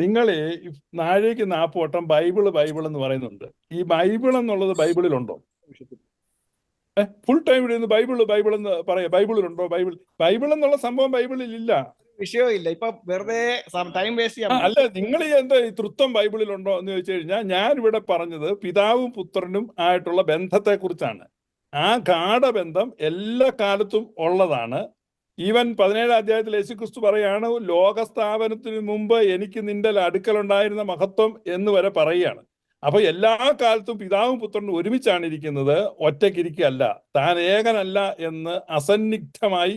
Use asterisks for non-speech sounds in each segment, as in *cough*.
നിങ്ങൾ നാഴേക്ക് നാപ്പോട്ടം Bible Bible എന്ന് പറയുന്നുണ്ട്. ഈ ബൈബിൾ എന്നുള്ളത് ബൈബിളിലുണ്ടോ? ഫുൾ ടൈം ഇവിടെ ബൈബിൾ ബൈബിൾ എന്ന് പറയാം. ബൈബിളിലുണ്ടോ ബൈബിൾ? ബൈബിൾ എന്നുള്ള സംഭവം ബൈബിളിൽ ഇല്ല വിഷയമില്ല. ഇപ്പൊ വെറുതെ ടൈം വേസ്റ്റ് ചെയ്യാം അല്ല നിങ്ങൾ എന്താ ഈ തൃത്വം ബൈബിളിലുണ്ടോ എന്ന് ചോദിച്ചു കഴിഞ്ഞാൽ ഞാൻ ഇവിടെ പറഞ്ഞത് പിതാവും പുത്രനും ആയിട്ടുള്ള ബന്ധത്തെ കുറിച്ചാണ് ആ ഗാഠബന്ധം എല്ലാ കാലത്തും ഉള്ളതാണ്. ഈവൻ പതിനേഴാം അധ്യായത്തിൽ യേശുക്രിസ്തു പറയാണ് ലോകസ്ഥാപനത്തിന് മുമ്പ് എനിക്ക് നിന്റെ അടുക്കലുണ്ടായിരുന്ന മഹത്വം എന്ന് വരെ പറയുകയാണ്. അപ്പൊ എല്ലാ കാലത്തും പിതാവും പുത്രനും ഒരുമിച്ചാണ് ഇരിക്കുന്നത് ഒറ്റയ്ക്കിരിക്കുകയല്ല താൻ ഏകനല്ല എന്ന് അസന്നിഗ്ധമായി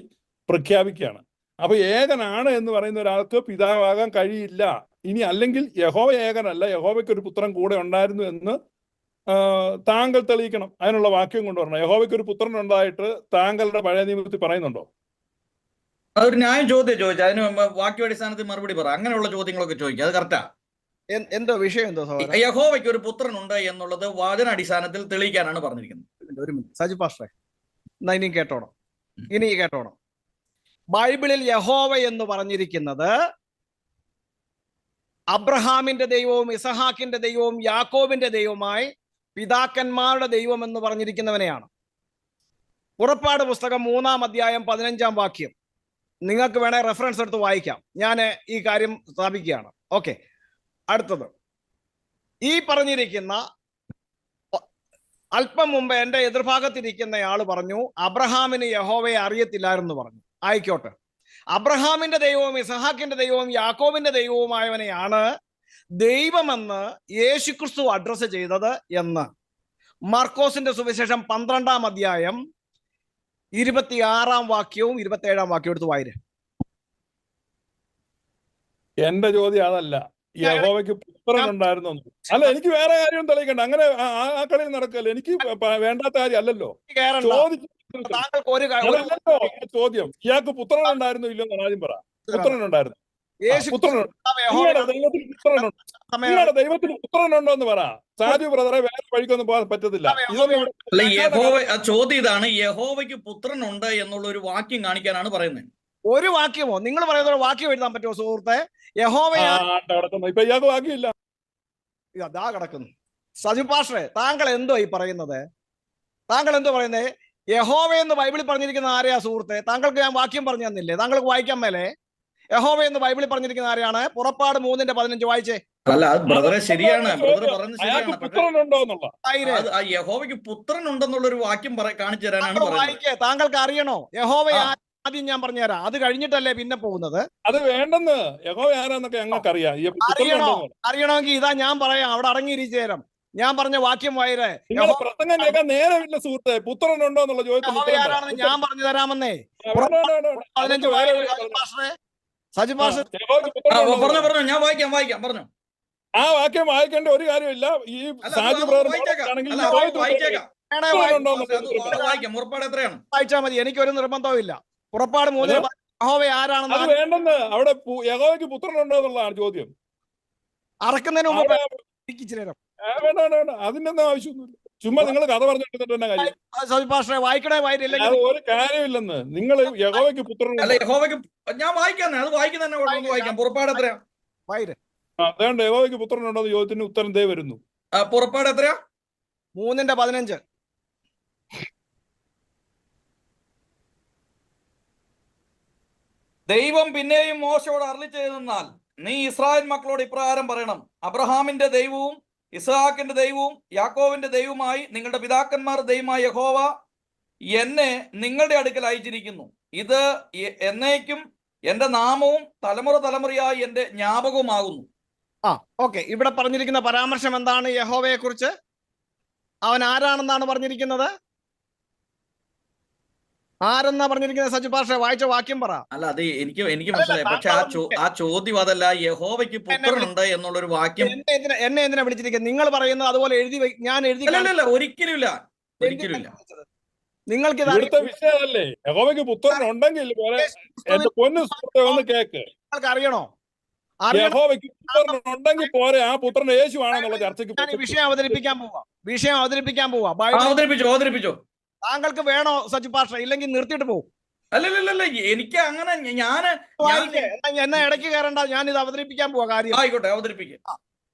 പ്രഖ്യാപിക്കുകയാണ്. അപ്പൊ ഏകനാണ് എന്ന് പറയുന്ന ഒരാൾക്ക് പിതാവാകാൻ കഴിയില്ല. ഇനി അല്ലെങ്കിൽ യഹോവ ഏകനല്ല യഹോവയ്ക്ക് ഒരു പുത്രൻ കൂടെ ഉണ്ടായിരുന്നു എന്ന് താങ്കൾ തെളിയിക്കണം. അതിനുള്ള വാക്യം കൊണ്ടുവരണം യഹോവയ്ക്ക് ഒരു പുത്രൻ ഉണ്ടായിട്ട് താങ്കളുടെ പഴയ നിയമത്തിൽ പറയുന്നുണ്ടോ? അതൊരു ന്യായം ചോദ്യം ചോദിച്ചു. അതിന് വാക്യാടിസ്ഥാനത്തിൽ മറുപടി പറ. അങ്ങനെയുള്ള ചോദ്യങ്ങളൊക്കെ ചോദിക്കുക അത് കറക്റ്റാ എന്തോ വിഷയം എന്തോ യഹോവയ്ക്ക് ഒരു പുത്രനുണ്ട് എന്നുള്ളത് വാചനാടിസ്ഥാനത്തിൽ തെളിയിക്കാനാണ് പറഞ്ഞിരിക്കുന്നത്. ഒരു മിനിറ്റ്. സജി പാസ്റ്ററെ എന്നാ ഇനി കേട്ടോണം. ഇനി കേട്ടോണം. ബൈബിളിൽ യഹോവ എന്ന് പറഞ്ഞിരിക്കുന്നത് അബ്രഹാമിന്റെ ദൈവവും ഇസഹാക്കിന്റെ ദൈവവും യാക്കോബിന്റെ ദൈവവുമായി പിതാക്കന്മാരുടെ ദൈവം എന്ന് പറഞ്ഞിരിക്കുന്നവനെയാണ്. പുറപ്പാട് പുസ്തകം മൂന്നാം അധ്യായം പതിനഞ്ചാം വാക്യം. നിങ്ങൾക്ക് വേണേ റെഫറൻസ് എടുത്ത് വായിക്കാം. ഞാൻ ഈ കാര്യം സ്ഥാപിക്കുകയാണ്. ഓക്കെ അടുത്തത്. ഈ പറഞ്ഞിരിക്കുന്ന അല്പം മുമ്പ് എന്റെ എതിർഭാഗത്തിരിക്കുന്നയാൾ പറഞ്ഞു അബ്രഹാമിന് യഹോവയെ അറിയത്തില്ലായിരുന്നു പറഞ്ഞു. ആയിക്കോട്ടെ. അബ്രഹാമിന്റെ ദൈവവും ഇസഹാക്കിന്റെ ദൈവവും യാക്കോബിന്റെ ദൈവവുമായവനെയാണ് ദൈവമെന്ന് യേശുക്രിസ്തു അഡ്രസ്സ് ചെയ്തത് എന്ന്. മാർക്കോസിന്റെ സുവിശേഷം പന്ത്രണ്ടാം അധ്യായം ഇരുപത്തിയാറാം വാക്യവും ഇരുപത്തിയേഴാം വാക്യവും എടുത്ത് വായിര്. എന്റെ ചോദ്യം അതല്ല. യഹോവയ്ക്ക് പുത്രൻ ഉണ്ടായിരുന്നു. അല്ല എനിക്ക് വേറെ കാര്യം തെളിയിക്കണ്ട. അങ്ങനെ ആ- കളി നടക്കല്ല? എനിക്ക് വേണ്ടാത്ത കാര്യം അല്ലല്ലോ. ചോദ്യം. ഇയാൾക്ക് പുത്രൻ ഉണ്ടായിരുന്നു ഇല്ലെന്ന് ആദ്യം പറ. പുത്രൻ ഉണ്ടായിരുന്നു. പുത്രൻ പുത്രനുണ്ട് നിങ്ങളുടെ ദൈവത്തിന് പുത്രനുണ്ടോ എന്ന് പറ. സാജു ബ്രദറെ വേറെ വഴിക്കൊന്നും പോകാൻ പറ്റത്തില്ല. ഇതൊന്നും ഇവിടെ അല്ല യഹോവ ആ ചോദ്യം ഇതാണ്. യഹോവയ്ക്ക് പുത്രനുണ്ട് എന്നുള്ള ഒരു വാക്യം കാണിക്കാനാണ് പറയുന്നത്. ഒരു വാക്യമോ? നിങ്ങൾ പറയുന്ന ഒരു വാക്യം എഴുതാൻ പറ്റുമോ സുഹൃത്തെ? ഇപ്പൊ ഇയാൾക്ക് അതാ കിടക്കുന്നു. സജു പാഷേ താങ്കൾ എന്തോ ഈ പറയുന്നത്? താങ്കൾ എന്തോ പറയുന്നത് യഹോവ എന്ന് ബൈബിളിൽ പറഞ്ഞിരിക്കുന്ന ആരെയാ സുഹൃത്തെ? താങ്കൾക്ക് ഞാൻ വാക്യം പറഞ്ഞു തന്നില്ലേ? താങ്കൾക്ക് വായിക്കാൻ മേലെ? യഹോവ എന്ന് ബൈബിളിൽ പറഞ്ഞിരിക്കുന്ന ആരെയാണ്? പുറപ്പാട് മൂന്നിന്റെ പതിനഞ്ച് വായിച്ചേ. അല്ല അത് ബ്രദറെ ശരിയാണ്. ബ്രദർ ചോദ്യം. പറഞ്ഞത് ശരിയാണ്. എന്നുള്ള യഹോവയ്ക്ക് പുത്രൻ ഉണ്ടെന്നുള്ള. ഒരു വാക്യം കാണിച്ചു തരാനാണ് പറയുന്നത്. വായിക്കേ താങ്കൾക്ക് അറിയണോ? യഹോവ ആദ്യം ഞാൻ പറഞ്ഞുതരാം അത് കഴിഞ്ഞിട്ടല്ലേ പിന്നെ പോകുന്നത്? അത് വേണ്ടെന്ന്. യഹോവ ആരാന്നൊക്കെ ഞങ്ങൾക്ക് അറിയാം. അറിയണോ? അറിയണമെങ്കിൽ ഇതാ ഞാൻ പറയാം. അവിടെ അടങ്ങിയിരിച്ചു ഞാൻ പറഞ്ഞ വാക്യം വായിരേ. പ്രസംഗം കേൾക്കാൻ നേരമില്ല സുഹൃത്തെ പുത്രൻ എന്നുള്ള പറ. ആരാണെന്ന് ഞാൻ പറഞ്ഞു തരാമെന്നേ. പതിനഞ്ച് സജി പറഞ്ഞു. യഹോവയ്ക്ക് പറഞ്ഞു പറഞ്ഞു. ഞാൻ വായിക്കാം വായിക്കാം പറഞ്ഞു. ആ വാക്യം വായിക്കേണ്ട ഒരു കാര്യമില്ല. ഈ സാജു വായിച്ചാൽ മതി. എനിക്കൊരു നിർബന്ധവും പുറപ്പാട് മൂന്നിൽ യഹോവ ആരാണെന്ന് അത് വേണ്ടെന്ന് അവിടെ യഹോവയ്ക്ക് പുത്രനുണ്ടോ എന്നുള്ളതാണ് ചോദ്യം. അറക്കുന്നതിന് മുമ്പ് വേണ്ട വേണ്ട വേണ്ട. അതിന്റെ ആവശ്യമൊന്നുമില്ല. ചുമ്മാ നിങ്ങൾ കഥ പറഞ്ഞിട്ട് തന്നെ കാര്യം. വായിക്കണേ വായിട്ടില്ലെങ്കിൽ ഒരു കാര്യമില്ലെന്ന്. നിങ്ങൾ യഹോവയ്ക്ക് പുത്രനുണ്ടോ. അല്ല യഹോവയ്ക്ക് ഞാൻ വായിക്കാൻ അത് വായിക്കുന്ന തന്നെ വായിക്കാം. പുറപ്പാട് എത്രയാ അതുകൊണ്ട് യഹോവയ്ക്ക് പുത്രനുണ്ടോ എന്ന് ചോദ്യത്തിന് ഉത്തരം ദേ വരുന്നു. പുറപ്പാട് എത്രയാ? മൂന്നിന്റെ പതിനഞ്ച്. ദൈവം പിന്നെയും മോശയോട് അരളി ചെയ്തെന്നാൽ നീ ഇസ്രായേൽ മക്കളോട് ഇപ്രകാരം പറയണം. അബ്രഹാമിന്റെ ദൈവവും ഇസ്ഹാക്കിന്റെ ദൈവവും യാക്കോവിന്റെ ദൈവവുമായി നിങ്ങളുടെ പിതാക്കന്മാർ ദൈവമായ യഹോവ എന്നെ നിങ്ങളുടെ അടുക്കൽ അയച്ചിരിക്കുന്നു. ഇത് എന്നേക്കും എന്റെ നാമവും തലമുറ തലമുറയായി എന്റെ ജ്ഞാപകവുമാകുന്നു. ആ ഓക്കെ. ഇവിടെ പറഞ്ഞിരിക്കുന്ന പരാമർശം എന്താണ് യഹോവയെ കുറിച്ച് അവൻ ആരാണെന്നാണ് പറഞ്ഞിരിക്കുന്നത്? ആരെന്നാ പറഞ്ഞിരിക്കുന്നത് സജി പാഷ? വായിച്ച വാക്യം പറ. അല്ല അത് എനിക്ക് എനിക്ക് മനസ്സിലായി. പക്ഷെ ആ ആ ചോദ്യം അതല്ല യഹോവയ്ക്ക് പുത്രനുണ്ട് എന്നുള്ളൊരു വാക്യം. എന്നെ എന്തിനാ എന്നെ എന്തിനാ വിളിച്ചിരിക്കുന്നത്? നിങ്ങൾ പറയുന്നത് അതുപോലെ എഴുതി ഞാൻ എഴുതി ഒരിക്കലും ഇല്ല ഒരിക്കലും ഇല്ല നിങ്ങൾക്ക് ഇത് ഇവിടുത്തെ വിഷയമല്ലേ? യഹോവയ്ക്ക് പുത്രൻ ഉണ്ടെങ്കിൽ കേക്ക്. നിങ്ങൾക്ക് അറിയണോ ഉണ്ടെങ്കിൽ പോരെ. ആ പുത്രൻ യേശു ആണെന്നുള്ള ചർച്ചയ്ക്ക് വിഷയം അവതരിപ്പിക്കാൻ പോവാ. വിഷയം അവതരിപ്പിക്കാൻ പോവാ. അവതരിപ്പിച്ചോ അവതരിപ്പിച്ചോ. താങ്കൾക്ക് വേണോ സജി പാഷ ഇല്ലെങ്കിൽ നിർത്തിയിട്ട് പോകും അല്ലല്ലല്ല എനിക്ക് അങ്ങനെ ഞാൻ എന്നാ ഇടയ്ക്ക് കയറണ്ട. ഞാൻ ഇത് അവതരിപ്പിക്കാൻ പോവാ കാര്യം. ആയിക്കോട്ടെ അവതരിപ്പിക്കുക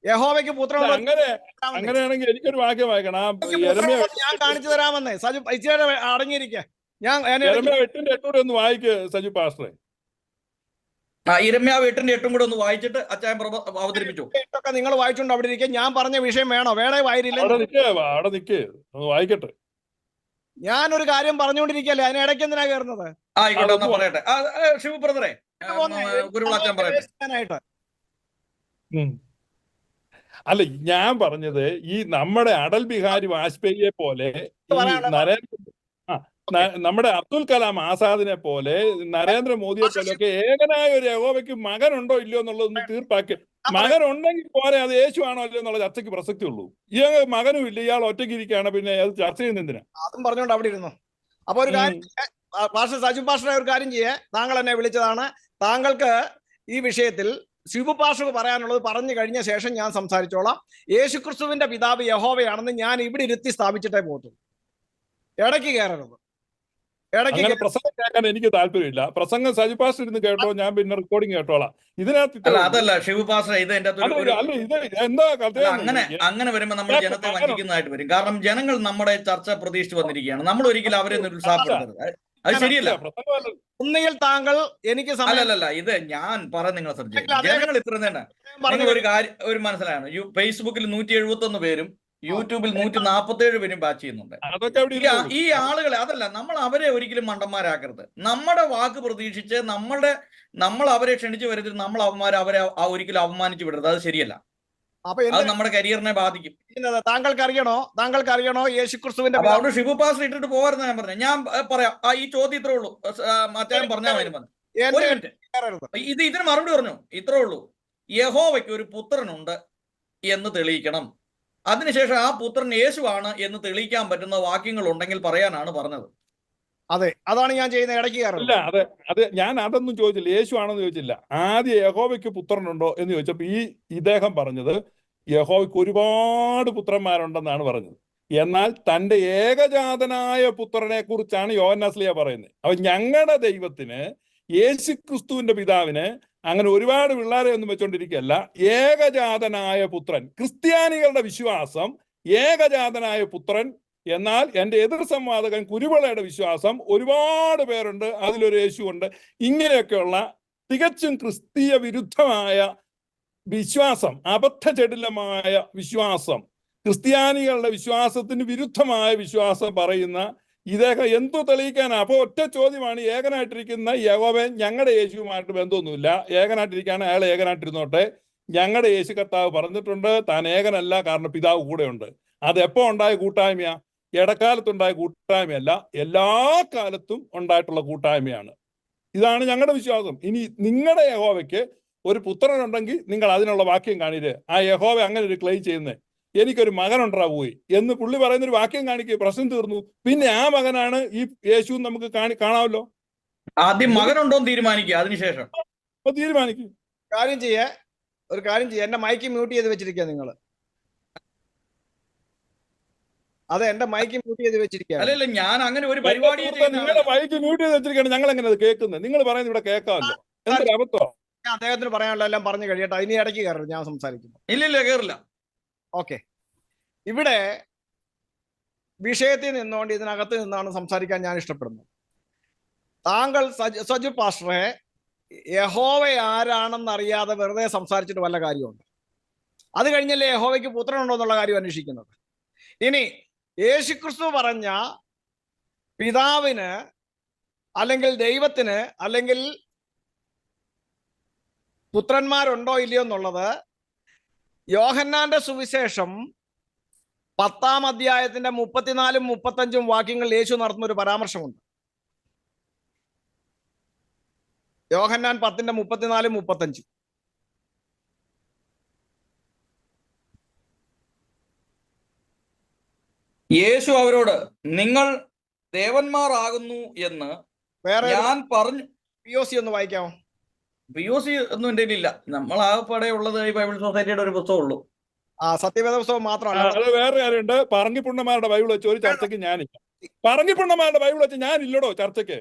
യഹോവയ്ക്ക് പുത്രം അങ്ങനെ അങ്ങനെയാണെങ്കിൽ എനിക്കൊരു വാക്യം വായിക്കണം. ഞാൻ കാണിച്ചു തരാമെന്നേ. സജു ഇച്ചിരി അടങ്ങിയിരിക്കെ. ഞാൻ എട്ടിന്റെ എട്ടൂടെ ഒന്ന് വായിക്ക് സജു പാസ്റ്ററെ. ആ വീട്ടിന്റെ എട്ടും കൂടെ ഒന്ന് വായിച്ചിട്ട് അച്ചായൻ പ്രഭ അവതരിപ്പിച്ചു. എട്ടൊക്കെ നിങ്ങൾ വായിച്ചുകൊണ്ട് അവിടെ ഇരിക്കുക ഞാൻ പറഞ്ഞ വിഷയം വേണോ? വേണേ വായിരില്ല അവിടെ നിക്ക് അവിടെ നിക്ക്. ഒന്ന് വായിക്കട്ടെ. ഞാൻ ഒരു കാര്യം പറഞ്ഞുകൊണ്ടിരിക്കല്ലേ? അതിന് ഇടയ്ക്ക് എന്തിനാ കയറുന്നത് ആയിക്കോട്ടെ ഒന്ന് പറയട്ടെ. ശിവ ബ്രദറെ ഗുരുവിളച്ചാൻ പറയട്ടെ. അല്ല ഞാൻ പറഞ്ഞത് ഈ നമ്മുടെ അടൽ ബിഹാരി വാജ്പേയിയെ പോലെ നരേന്ദ്ര നമ്മുടെ അബ്ദുൽ കലാം ആസാദിനെ പോലെ നരേന്ദ്രമോദിയെ പോലെ ഒക്കെ ഏകനായ ഒരു യഹോവയ്ക്ക് മകനുണ്ടോ ഇല്ലയോ എന്നുള്ളതൊന്ന് തീർപ്പാക്കി. മകൻ ഉണ്ടെങ്കിൽ പോരെ അത് യേശു ആണോ അല്ലയോ എന്നുള്ള ചർച്ചയ്ക്ക് പ്രസക്തി ഉള്ളൂ. ഈ മകനും ഇല്ല ഇയാൾ ഒറ്റയ്ക്ക് ഇരിക്കുകയാണ് പിന്നെ അത് ചർച്ച ചെയ്യുന്ന എന്തിനാ? അതും പറഞ്ഞോണ്ട് അവിടെ ഇരുന്നു. അപ്പൊ ഒരു കാര്യം പാസ്റ്റർ സജു പാസ്റ്ററെ ഒരു കാര്യം ചെയ്യേ താങ്കൾ എന്നെ വിളിച്ചതാണ്. താങ്കൾക്ക് ഈ വിഷയത്തിൽ ശിവ പറയാനുള്ളത് പറഞ്ഞു കഴിഞ്ഞ ശേഷം ഞാൻ സംസാരിച്ചോളാം. യേശുക്രിസ്തുവിന്റെ പിതാവ് യഹോവയാണെന്ന് ഞാൻ ഇവിടെ ഇരുത്തി സ്ഥാപിച്ചിട്ടേ പോകത്തുള്ളൂ. ഇടയ്ക്ക് കയറരുത്. അങ്ങനെ കയറ- പ്രസംഗം കേൾക്കാൻ എനിക്ക് താല്പര്യമില്ല. പ്രസംഗം സജി പാസ്റ്റർ ഇരുന്ന് കേട്ടോ ഞാൻ പിന്നെ റെക്കോർഡിംഗ് കേട്ടോളാം. ഇതിനകത്ത്. അതല്ല പാസ്റ്റർ ഇത് എന്റെ അല്ല, ഇത് എന്താ അങ്ങനെ അങ്ങനെ വരുമ്പോ നമ്മൾ ജനത്തെ വഞ്ചിക്കുന്നതായിട്ട് വരും. കാരണം ജനങ്ങൾ നമ്മുടെ ചർച്ച പ്രതീക്ഷിച്ച് വന്നിരിക്കുകയാണ്. നമ്മൾ ഒരിക്കലും അവരെ നിരുത്സാഹപ്പെടുത്തരുത് അത് അത് ശരിയല്ല. ഒന്നുകിൽ താങ്കൾ എനിക്ക് അല്ലല്ല ഇത് ഞാൻ പറയാൻ നിങ്ങളെ ശ്രദ്ധിച്ചു. ജനങ്ങൾ ഇത്ര തന്നെ. നിങ്ങൾ ഒരു കാര്യം ഒരു മനസ്സിലാണ് യു ഫേസ്ബുക്കിൽ നൂറ്റി എഴുപത്തി ഒന്ന് പേരും യൂട്യൂബിൽ നൂറ്റി നാൽപ്പത്തി ഏഴ് പേരും ബാച്ച് ചെയ്യുന്നുണ്ട്. ഈ ആളുകളെ അതല്ല നമ്മൾ അവരെ ഒരിക്കലും മണ്ടന്മാരാക്കരുത്. നമ്മുടെ വാക്ക് പ്രതീക്ഷിച്ച് നമ്മളുടെ നമ്മൾ അവരെ ക്ഷണിച്ചു വരുത്തിട്ട് നമ്മൾ അവന്മാരെ അവരെ ഒരിക്കലും അപമാനിച്ചു വിടരുത്. അത് ശരിയല്ല. അത് നമ്മുടെ കരിയറിനെ ബാധിക്കും? താങ്കൾക്ക് അറിയണോ താങ്കൾക്ക് അറിയണോ യേശുക്രിസ്തുവിന്റെ അവിടെ ഷിബു പാസ് ഇട്ടിട്ട് പോകരുത് ഞാൻ പറഞ്ഞു. ഞാൻ പറയാം. ഈ ചോദ്യം ഇത്രേ ഉള്ളൂ. അച്ചായൻ പറഞ്ഞാൽ വരുമ്പോൾ ഇത് ഇതിന് മറുപടി പറഞ്ഞു. ഇത്രേ ഉള്ളൂ. യഹോവയ്ക്ക് ഒരു പുത്രനുണ്ട് എന്ന് തെളിയിക്കണം. അതിനുശേഷം ആ പുത്രൻ യേശുവാണ് എന്ന് തെളിയിക്കാൻ പറ്റുന്ന വാക്യങ്ങൾ ഉണ്ടെങ്കിൽ പറയാനാണ് പറഞ്ഞത്. അതെ അതാണ് ഞാൻ ചെയ്യുന്ന ഇടയ്ക്ക് ഇല്ല കയറുന്നത് അതെ അത് ഞാൻ അതൊന്നും ചോദിച്ചില്ല. യേശു ആണെന്ന് ചോദിച്ചില്ല. ആദ്യം യഹോവയ്ക്ക് പുത്രനുണ്ടോ എന്ന് ചോദിച്ചപ്പോ ഈ ഇദ്ദേഹം പറഞ്ഞത് യഹോവയ്ക്ക് ഒരുപാട് പുത്രന്മാരുണ്ടെന്നാണ് പറഞ്ഞത്. എന്നാൽ തന്റെ ഏകജാതനായ പുത്രനെ കുറിച്ചാണ് യോഹന്നാസ്ലിയ പറയുന്നത്. അപ്പൊ ഞങ്ങളുടെ ദൈവത്തിന് യേശു ക്രിസ്തുവിന്റെ പിതാവിന് അങ്ങനെ ഒരുപാട് പിള്ളേരെ ഒന്നും വെച്ചോണ്ടിരിക്കുകയല്ല. ഏകജാതനായ പുത്രൻ ക്രിസ്ത്യാനികളുടെ വിശ്വാസം ഏകജാതനായ പുത്രൻ എന്നാൽ എന്റെ എതിർ സംവാദകൻ കുരുവിളയുടെ വിശ്വാസം ഒരുപാട് പേരുണ്ട് അതിലൊരു യേശുവുണ്ട്. ഇങ്ങനെയൊക്കെയുള്ള തികച്ചും ക്രിസ്തീയ വിരുദ്ധമായ വിശ്വാസം അബദ്ധചടിലമായ വിശ്വാസം ക്രിസ്ത്യാനികളുടെ വിശ്വാസത്തിന് വിരുദ്ധമായ വിശ്വാസം പറയുന്ന ഇദ്ദേഹം എന്തു തെളിയിക്കാനാ? അപ്പോൾ ഒറ്റ ചോദ്യമാണ്. ഏകനായിട്ടിരിക്കുന്ന യഹോവൻ ഞങ്ങളുടെ യേശുവുമായിട്ട് ബന്ധമൊന്നുമില്ല. ഏകനായിട്ടിരിക്കുകയാണ്. അയാൾ ഏകനായിട്ടിരുന്നോട്ടെ. ഞങ്ങളുടെ യേശു കർത്താവ് പറഞ്ഞിട്ടുണ്ട് താൻ ഏകനല്ല കാരണം പിതാവ് കൂടെയുണ്ട്. അത് എപ്പോൾ ഉണ്ടായ കൂട്ടായ്മയാ? ഇടക്കാലത്തുണ്ടായ കൂട്ടായ്മയല്ല എല്ലാ കാലത്തും ഉണ്ടായിട്ടുള്ള കൂട്ടായ്മയാണ്. ഇതാണ് ഞങ്ങളുടെ വിശ്വാസം. ഇനി നിങ്ങളുടെ യഹോവയ്ക്ക് ഒരു പുത്രനുണ്ടെങ്കിൽ നിങ്ങൾ അതിനുള്ള വാക്യം കാണിര് ആ യഹോവ അങ്ങനെ ഒരു ക്ലെയിം ചെയ്യുന്നത് എനിക്കൊരു മകനുണ്ടാ പോയി എന്ന് പുള്ളി പറയുന്ന ഒരു വാക്യം കാണിക്കുക പ്രശ്നം തീർന്നു. പിന്നെ ആ മകനാണ് ഈ യേശു നമുക്ക് കാണി കാണാമല്ലോ. ആദ്യം മകനുണ്ടോ എന്ന് തീരുമാനിക്കുക അതിനുശേഷം. അപ്പൊ തീരുമാനിക്കും. കാര്യം ചെയ്യേ ഒരു കാര്യം ചെയ്യേ. എന്റെ മൈക്ക് മ്യൂട്ട് ചെയ്ത് വെച്ചിരിക്കുക നിങ്ങൾ അതെ എന്റെ മൈക്ക് മ്യൂട്ട് ചെയ്ത് വെച്ചിരിക്കുക അല്ലല്ല ഞാൻ അങ്ങനെ ഒരു പരിപാടി നിങ്ങളുടെ മൈക്ക് മ്യൂട്ട് ചെയ്ത് വെച്ചിരിക്കുകയാണ് ഞങ്ങൾ എങ്ങനെ അത് കേൾക്കുന്നത്? നിങ്ങൾ പറയുന്നത് ഇവിടെ കേൾക്കാമല്ലോ. എന്തൊരു അബദ്ധം? ഞാൻ അദ്ദേഹത്തിന് പറയാനുള്ള എല്ലാം പറഞ്ഞു കഴിയട്ടെ. അതിന് ഇടയ്ക്ക് കയറരുത് ഞാൻ സംസാരിക്കുന്നു ഇല്ല ഇല്ല കേറില്ല. ഓക്കെ. ഇവിടെ വിഷയത്തിൽ നിന്നുകൊണ്ട് ഇതിനകത്ത് നിന്നാണ് സംസാരിക്കാൻ ഞാൻ ഇഷ്ടപ്പെടുന്നത്. താങ്കൾ സജു സജു പാസ്റ്ററെ യഹോവ ആരാണെന്ന് അറിയാതെ വെറുതെ സംസാരിച്ചിട്ട് വല്ല കാര്യമുണ്ട്? അത് കഴിഞ്ഞല്ലേ യഹോവയ്ക്ക് പുത്രനുണ്ടോ എന്നുള്ള കാര്യം അന്വേഷിക്കുന്നത്. ഇനി യേശുക്രിസ്തു പറഞ്ഞ പിതാവിന് അല്ലെങ്കിൽ ദൈവത്തിന് അല്ലെങ്കിൽ പുത്രന്മാരുണ്ടോ ഇല്ലയോ എന്നുള്ളത് യോഹന്നാന്റെ സുവിശേഷം പത്താം അധ്യായത്തിന്റെ മുപ്പത്തിനാലും മുപ്പത്തഞ്ചും വാക്യങ്ങളിൽ യേശു നടത്തുന്ന ഒരു പരാമർശമുണ്ട്. യോഹന്നാൻ പത്തിന്റെ മുപ്പത്തിനാലും മുപ്പത്തഞ്ചും. യേശു അവരോട് നിങ്ങൾ ദേവന്മാർ ആകുന്നു എന്ന് വേറെ ഞാൻ പറഞ്ഞു പി ഒ സി ഒന്ന് വായിക്കാമോ? പി ഒ സി ഒന്നും എന്റെ ഇല്ല നമ്മൾ ആകെപ്പാടെ ഉള്ളത് ഈ ബൈബിൾ സൊസൈറ്റിയുടെ ഒരു പുസ്തകം ഉള്ളൂ. ആ സത്യവേദ പുസ്തകം മാത്രമല്ല. അത് വേറെ കാര്യമുണ്ട്. പറങ്കിപ്പുണ്ണന്മാരുടെ ബൈബിൾ വെച്ച് ഒരു ചർച്ചയ്ക്ക് ഞാനില്ല. പറങ്കിപ്പണ്ണന്മാരുടെ ബൈബിൾ വെച്ച് ഞാൻ ഇല്ലടോ ചർച്ചയ്ക്ക്.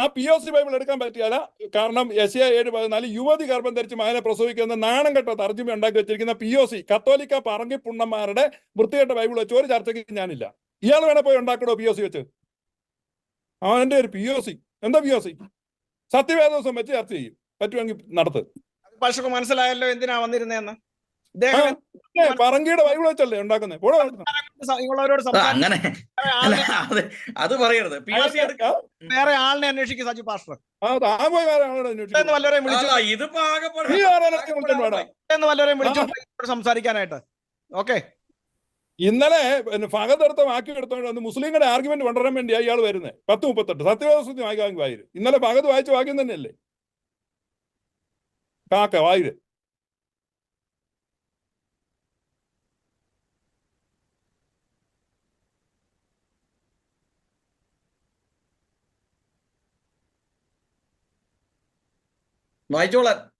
ആ പി ഒ സി ബൈബിൾ എടുക്കാൻ പറ്റിയല്ല കാരണം എസ് എ ഏഴ് പതിനാല് യുവതി ഗർഭം ധരിച്ച് മകനെ പ്രസവിക്കുന്ന നാണം കെട്ട തർജമ ഉണ്ടാക്കി വെച്ചിരിക്കുന്ന പി ഒ സി കത്തോലിക്ക പറങ്കി പുണ്ണന്മാരുടെ വൃത്തികെട്ട ബൈബിൾ വെച്ച് ഒരു ചർച്ചയ്ക്ക് ഞാനില്ല. ഇയാൾ വേണേ പോയി ഉണ്ടാക്കണോ പി ഒ സി വെച്ച്? അവന്റെ ഒരു പി ഒ സി എന്താ പി ഒ സി സത്യവേദോസം വെച്ച് ചർച്ച ചെയ്യും. പറ്റുമെങ്കിൽ നടത്ത്. മനസ്സിലായല്ലോ എന്തിനാ ഏ, പറങ്കിയുടെ ബൈബിൾ വെച്ചല്ലേ ഉണ്ടാക്കുന്നത് അങ്ങനെ. അത് അത് പറയരുത്. പി ഒ സി വേറെ ആളിനെ അന്വേഷിക്കും സജി പാസ്റ്റർ. ഇതിപ്പോ സംസാരിക്കാനായിട്ട്. ഓക്കെ. ഇന്നലെ ഫഹദെടുത്ത വാക്യം എടുത്തോണ്ട് വന്ന് മുസ്ലിങ്ങളുടെ ആർഗ്യുമെന്റ് കൊണ്ടുവരാൻ വേണ്ടി ഇയാൾ വരുന്നത് പത്ത് മുപ്പത്തെട്ട്. സത്യവേദസ്വത്തി വായിക്കാൻ വായിര്. ഇന്നലെ ഫഹദ് വായിച്ച വാക്യം തന്നെയല്ലേ? കാക്ക വായിര്. വായിച്ചോളാൻ.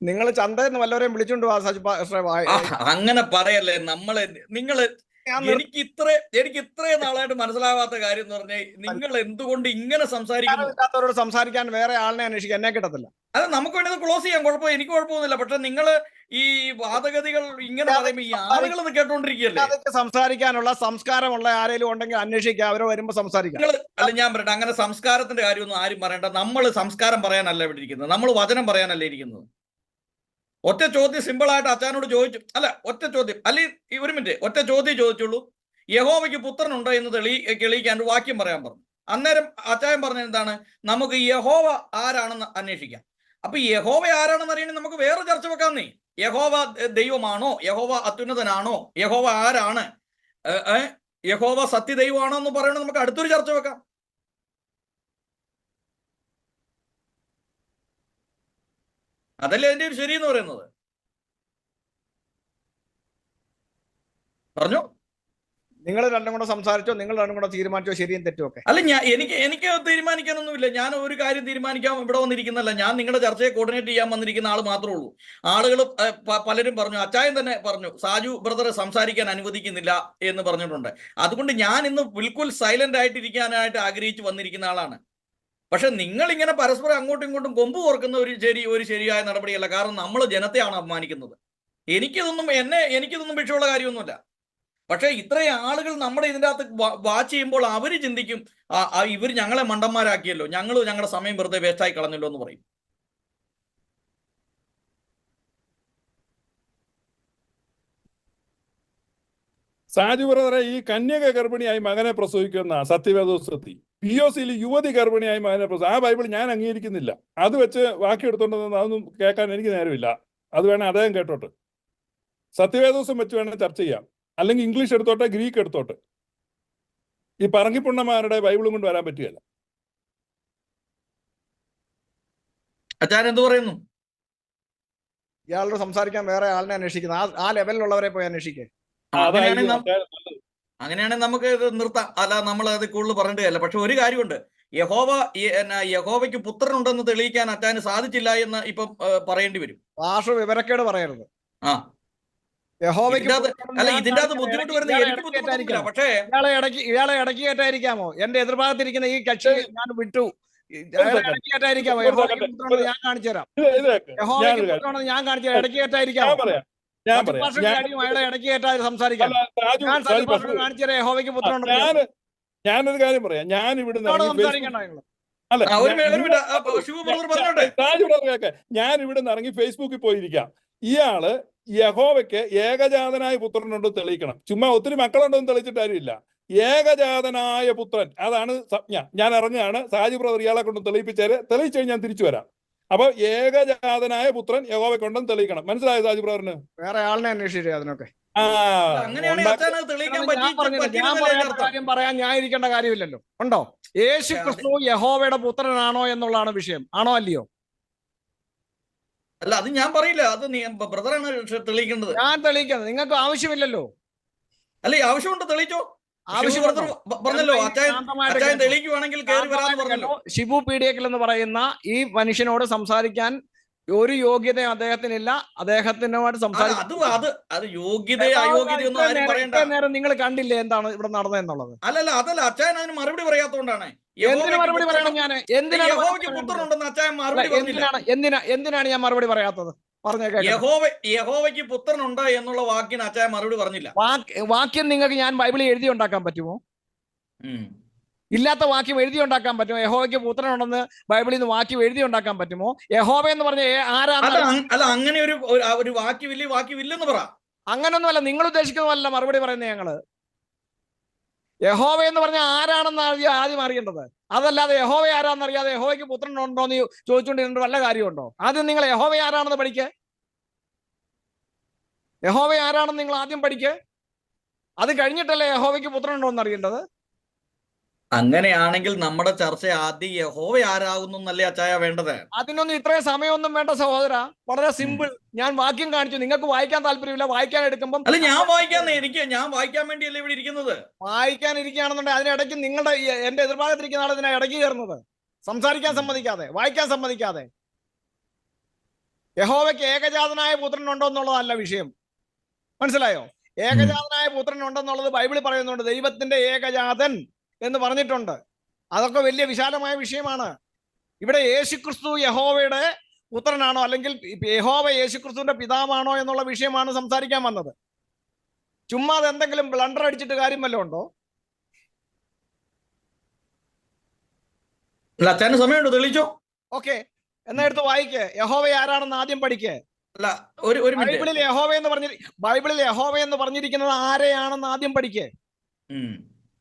നിങ്ങൾ ചന്ത എന്ന് വല്ലവരെയും വിളിച്ചോണ്ട് അങ്ങനെ പറയല്ലേ നമ്മളെ നിങ്ങൾ എനിക്ക് ഇത്ര എനിക്ക് ഇത്രയും നാളായിട്ട് മനസ്സിലാവാത്ത കാര്യം എന്ന് പറഞ്ഞാൽ നിങ്ങൾ എന്തുകൊണ്ട് ഇങ്ങനെ സംസാരിക്കുന്നു? ഇല്ലാത്തവരോട് സംസാരിക്കാൻ വേറെ ആളിനെ അന്വേഷിക്കാൻ എന്നെ കിട്ടത്തില്ല. അത് നമുക്ക് വേണ്ടി ക്ലോസ് ചെയ്യാം കുഴപ്പം എനിക്ക് കുഴപ്പമൊന്നുമില്ല പക്ഷെ നിങ്ങൾ ഈ വാദഗതികൾ ഇങ്ങനെ പറയുമ്പോ ഈ ആളുകൾ കേട്ടോണ്ടിരിക്കുകയല്ലേ? അതൊക്കെ സംസാരിക്കാനുള്ള സംസ്കാരമുള്ള ആരെങ്കിലും ഉണ്ടെങ്കിൽ അന്വേഷിക്കുക അവരെ വരുമ്പോ സംസാരിക്കാം. അല്ല ഞാൻ പറയട്ടെ അങ്ങനെ സംസ്കാരത്തിന്റെ കാര്യമൊന്നും ആരും പറയണ്ട നമ്മൾ സംസ്കാരം പറയാനല്ല ഇവിടെ ഇരിക്കുന്നത് നമ്മൾ വചനം പറയാനല്ല ഇരിക്കുന്നത്? ഒറ്റ ചോദ്യം സിമ്പിൾ ആയിട്ട് അച്ഛനോട് ചോദിച്ചു. അല്ല ഒറ്റ ചോദ്യം. അല്ലെ ഒരു മിനിറ്റ് ഒറ്റ ചോദ്യം ചോദിച്ചുള്ളൂ. യഹോവയ്ക്ക് പുത്രനുണ്ടോ എന്ന് തെളി തെളിയിക്കാൻ ഒരു വാക്യം പറയാൻ പറഞ്ഞു. അന്നേരം അച്ചായൻ പറഞ്ഞ എന്താണ്? നമുക്ക് യഹോവ ആരാണെന്ന് അന്വേഷിക്കാം. അപ്പൊ യഹോവ ആരാണെന്ന് അറിയണമെങ്കിൽ നമുക്ക് വേറെ ചർച്ച വെക്കാം നീ. യഹോവ ദൈവമാണോ? യഹോവ അത്യുന്നതനാണോ? യഹോവ ആരാണ്? യഹോവ സത്യദൈവമാണോ എന്ന് പറയണത് നമുക്ക് അടുത്തൊരു ചർച്ച വെക്കാം. അതല്ലേ അതിന്റെ ഒരു ശരി എന്ന് പറയുന്നത്? പറഞ്ഞു. നിങ്ങൾ രണ്ടും കൂടെ സംസാരിച്ചോ നിങ്ങൾ രണ്ടും കൂടെ തീരുമാനിച്ചോ ശരിയും തെറ്റും ഒക്കെ. അല്ല ഞാൻ എനിക്ക് എനിക്ക് തീരുമാനിക്കാനൊന്നുമില്ല. ഞാൻ ഒരു കാര്യം തീരുമാനിക്കാൻ ഇവിടെ വന്നിരിക്കുന്നല്ല ഞാൻ നിങ്ങളുടെ ചർച്ചയെ കോർഡിനേറ്റ് ചെയ്യാൻ വന്നിരിക്കുന്ന ആൾ മാത്രമേ ഉള്ളൂ. ആളുകൾ പലരും പറഞ്ഞു അച്ചായൻ തന്നെ പറഞ്ഞു സാജു ബ്രദറെ സംസാരിക്കാൻ അനുവദിക്കുന്നില്ല എന്ന് പറഞ്ഞിട്ടുണ്ട്. അതുകൊണ്ട് ഞാൻ ഇന്ന് ബിൽക്കുൽ സൈലന്റ് ആയിട്ടിരിക്കാനായിട്ട് ആഗ്രഹിച്ചു വന്നിരിക്കുന്ന ആളാണ്. പക്ഷെ നിങ്ങൾ ഇങ്ങനെ പരസ്പരം അങ്ങോട്ടും ഇങ്ങോട്ടും കൊമ്പ് ഓർക്കുന്ന ഒരു ശരി ഒരു ശരിയായ നടപടിയല്ല. കാരണം നമ്മൾ ജനത്തെയാണ് അപമാനിക്കുന്നത്. എനിക്കിതൊന്നും എന്നെ എനിക്കിതൊന്നും വിഷയമുള്ള കാര്യമൊന്നുമില്ല. പക്ഷേ ഇത്രയും ആളുകൾ നമ്മുടെ ഇതിന്റെ അകത്ത് വാച്ച് ചെയ്യുമ്പോൾ അവർ ചിന്തിക്കും ഇവർ ഞങ്ങളെ മണ്ടന്മാരാക്കിയല്ലോ. ഞങ്ങൾ ഞങ്ങളുടെ സമയം വെറുതെ വേസ്റ്റായി കളഞ്ഞല്ലോ എന്ന് പറയും. സാജു ബ്രദറെ ഈ കന്യക ഗർഭിണിയായി മകനെ പ്രസവിക്കുന്ന സത്യവേദോസ്വത്തി പി ഒ സിയിൽ യുവതി ഗർഭിണിയായി മകനെ പ്രസവം ആ ബൈബിൾ ഞാൻ അംഗീകരിക്കുന്നില്ല. അത് വെച്ച് ബാക്കി എടുത്തോണ്ടെന്ന് അതൊന്നും കേൾക്കാൻ എനിക്ക് നേരമില്ല. അത് വേണേൽ അദ്ദേഹം കേട്ടോട്ട്. സത്യവേദോസം വെച്ച് വേണേൽ ചർച്ച ചെയ്യാം. അല്ലെങ്കിൽ ഇംഗ്ലീഷ് എടുത്തോട്ടെ ഗ്രീക്ക് എടുത്തോട്ടെ. ഈ പറങ്കിപ്പുണ്ണന്മാരുടെ ബൈബിളും കൊണ്ട് വരാൻ പറ്റുകയില്ല. അച്ഛൻ എന്ത് പറയുന്നു? ഇയാളോട് സംസാരിക്കാൻ വേറെ ആളിനെ അന്വേഷിക്കുന്നത് ആ ആ ലെവലിലുള്ളവരെ പോയി അന്വേഷിക്കുക അങ്ങനെയാണെങ്കിൽ നമുക്ക് ഇത് നിർത്താം. അല്ല നമ്മൾ അത് കൂടുതൽ പറഞ്ഞിട്ട് അല്ല പക്ഷെ ഒരു കാര്യമുണ്ട്. യഹോവ യഹോവയ്ക്ക് പുത്രനുണ്ടെന്ന് തെളിയിക്കാൻ അറ്റാന് സാധിച്ചില്ല എന്ന് ഇപ്പം പറയേണ്ടി വരും. ഭാഷ വിവരക്കേട് പറയരുത്. ആ. യഹോവയ്ക്ക് അല്ല ഞാൻ ഇതിന്റെ അകത്ത് ബുദ്ധിമുട്ട് ഇയാളെ എനിക്ക് ബുദ്ധിമുട്ടായിരിക്കില്ല പക്ഷേ ഇയാളെ ഇടക്കി ഇയാളെ ഇടയ്ക്ക് കയറ്റായിരിക്കാമോ? എന്റെ എതിർഭാഗത്തിരിക്കുന്ന ഈ കക്ഷി ഞാൻ വിട്ടു. പുത്രനുണ്ടെന്ന് ഞാൻ കാണിച്ചു തരാം ഞാൻ കാണിച്ചു തരാം ഇടയ്ക്ക് ഞാൻ കയറ്റായിരിക്കാമോ? പറയാം. ഞാൻ പറയാം. ഞാനൊരു കാര്യം പറയാം. ഞാൻ ഇവിടുന്ന് അല്ല ഒരു ഞാൻ- ഇവിടുന്ന് ഇറങ്ങി ഫേസ്ബുക്കിൽ പോയിരിക്കാം. ഇയാൾ യഹോവയ്ക്ക് ഏകജാതനായ പുത്രനുണ്ടോ തെളിയിക്കണം. ചുമ്മാ ഒത്തിരി മക്കളുണ്ടോന്ന് തെളിയിച്ചിട്ട് കാര്യമില്ല. ഏകജാതനായ പുത്രൻ. അതാണ് സംജ്ഞ ഞാൻ ഇറങ്ങുകയാണ് സാജി ബ്രദർ ഇയാളെ കൊണ്ട് തെളിയിപ്പിച്ചാൽ തെളിയിച്ചു കഴിഞ്ഞാൽ ഞാൻ തിരിച്ചു വരാം. അപ്പൊ ഏകജാതനായ പുത്രൻ യഹോവയ്ക്കുണ്ടെന്ന് തെളിയിക്കണം. മനസ്സിലായോ സാജി ബ്രദറിന്? വേറെ ആളിനെ അന്വേഷിച്ചു അതിനൊക്കെ. കാര്യം പറയാൻ ഞാൻ ഇരിക്കേണ്ട കാര്യമില്ലല്ലോ. ഉണ്ടോ? യേശു ക്രിസ്തു യഹോവയുടെ പുത്രനാണോ എന്നുള്ളതാണ് വിഷയം. ആണോ അല്ലയോ? അല്ല അത് ഞാൻ പറയില്ല. അത് നീ ബ്രദറാണ് തെളിയിക്കേണ്ടത്. ഞാൻ തെളിയിക്കുന്നത് നിങ്ങൾക്ക് ആവശ്യമില്ലല്ലോ. അല്ല ആവശ്യമുണ്ട് തെളിയിച്ചോ? ശിവ പി ഡി എക്കൽ പറഞ്ഞല്ലോ അച്ചായൻ തെളിയിക്കുവാണെങ്കിൽ കയറി പറഞ്ഞല്ലോ. ഷിബു പീഡിയക്കൽ എന്ന് പറയുന്ന ഈ മനുഷ്യനോട് സംസാരിക്കാൻ ഒരു യോഗ്യത അദ്ദേഹത്തിനില്ല. അദ്ദേഹത്തിനോട് ഇത്രയും നേരം നിങ്ങൾ കണ്ടില്ലേ എന്താണ് ഇവിടെ നടന്നതെന്നുള്ളത് അല്ലല്ല അതല്ല. അച്ചായൻ അതിന് മറുപടി പറയാത്തോണ്ടാണ്. എന്തിനു മറുപടി പറയണം ഞാൻ എന്തിനാണ് എന്തിനാണ് എന്തിനാ എന്തിനാണ് ഞാൻ മറുപടി പറയാത്തത്? യഹോവയ്ക്ക് പുത്രനുണ്ട് എന്നുള്ള വാക്കിന് അച്ചായ മറുപടി പറഞ്ഞില്ല. വാക്യം നിങ്ങൾക്ക് ഞാൻ ബൈബിളിൽ എഴുതി ഉണ്ടാക്കാൻ പറ്റുമോ? ഇല്ലാത്ത വാക്യം എഴുതി ഉണ്ടാക്കാൻ പറ്റുമോ? യഹോവയ്ക്ക് പുത്രനുണ്ടെന്ന് ബൈബിളിൽ നിന്ന് വാക്യം എഴുതി ഉണ്ടാക്കാൻ പറ്റുമോ? യഹോവ എന്ന് പറഞ്ഞ അല്ല അങ്ങനെ ഒരു ഒരു- വാക്യമില്ല വാക്യമില്ലെന്ന് പറ. അങ്ങനൊന്നുമല്ല നിങ്ങൾ ഉദ്ദേശിക്കുന്നതല്ല മറുപടി പറയുന്നത് ഞങ്ങൾ. യഹോവ എന്ന് പറഞ്ഞ ആരാണെന്ന് ആദ്യം ആദ്യം അറിയേണ്ടത്. അതല്ലാതെ യഹോവ ആരാണെന്ന് അറിയാതെ യഹോവയ്ക്ക് പുത്രനുണ്ടോ എന്ന് ചോദിച്ചുകൊണ്ടിരുന്നിട്ട് വല്ല കാര്യമുണ്ടോ? ആദ്യം നിങ്ങൾ യഹോവ ആരാണെന്ന് പഠിക്ക്. യഹോവ ആരാണെന്ന് നിങ്ങൾ ആദ്യം പഠിക്ക്. അത് കഴിഞ്ഞിട്ടല്ലേ യഹോവയ്ക്ക് പുത്രനുണ്ടോ എന്ന് അറിയേണ്ടത് അങ്ങനെയാണെങ്കിൽ നമ്മുടെ ചർച്ച ആദ്യം യഹോവ ആരാകുന്നു എന്നല്ലേ അച്ചായ വേണ്ടത്? അതിനൊന്നും ഇത്രയും സമയമൊന്നും വേണ്ട സഹോദര. വളരെ സിമ്പിൾ. ഞാൻ വാക്യം കാണിച്ചു. നിങ്ങൾക്ക് വായിക്കാൻ താല്പര്യമില്ല. വായിക്കാൻ എടുക്കുമ്പോൾ അല്ല ഞാൻ വായിക്കാൻ എനിക്ക് ഞാൻ വായിക്കാൻ വേണ്ടിയല്ലേ ഇവിടെ ഇരിക്കുന്നത്? വായിക്കാൻ ഇരിക്കുകയാണെന്നുണ്ടെങ്കിൽ അതിനിടയ്ക്ക് നിങ്ങളുടെ എന്റെ എതിർഭാഗത്തിരിക്കുന്ന ആൾ ഇതിനെ ഇടയ്ക്ക് കയറുന്നത്. സംസാരിക്കാൻ സമ്മതിക്കാതെ വായിക്കാൻ സമ്മതിക്കാതെ. യഹോവയ്ക്ക് ഏകജാതനായ പുത്രനുണ്ടോ എന്നുള്ളതല്ല വിഷയം. മനസ്സിലായോ? ഏകജാതനായ പുത്രൻ ഉണ്ടെന്നുള്ളത് ബൈബിളിൽ പറയുന്നുണ്ട്. ദൈവത്തിന്റെ ഏകജാതൻ എന്ന് പറഞ്ഞിട്ടുണ്ട്. അതൊക്കെ വലിയ വിശാലമായ വിഷയമാണ്. ഇവിടെ യേശുക്രിസ്തു യഹോവയുടെ പുത്രനാണോ അല്ലെങ്കിൽ യഹോവ യേശുക്രിസ്തുവിന്റെ പിതാവാണോ എന്നുള്ള വിഷയമാണ് സംസാരിക്കാൻ വന്നത്. ചുമ്മാ എന്തെങ്കിലും ബ്ലണ്ടർ അടിച്ചിട്ട് കാര്യം വല്ലതും ഉണ്ടോ? സമയമുണ്ട്? തെളിയിച്ചോ? ഓക്കെ എന്നാ എടുത്ത് വായിക്ക്. യഹോവ ആരാണെന്ന് ആദ്യം പഠിക്ക്. ഒരു ബൈബിളിൽ യഹോവ എന്ന് പറഞ്ഞ ബൈബിളിൽ യഹോവ എന്ന് പറഞ്ഞിരിക്കുന്നത് ആരെയാണെന്ന് ആദ്യം പഠിക്കേ.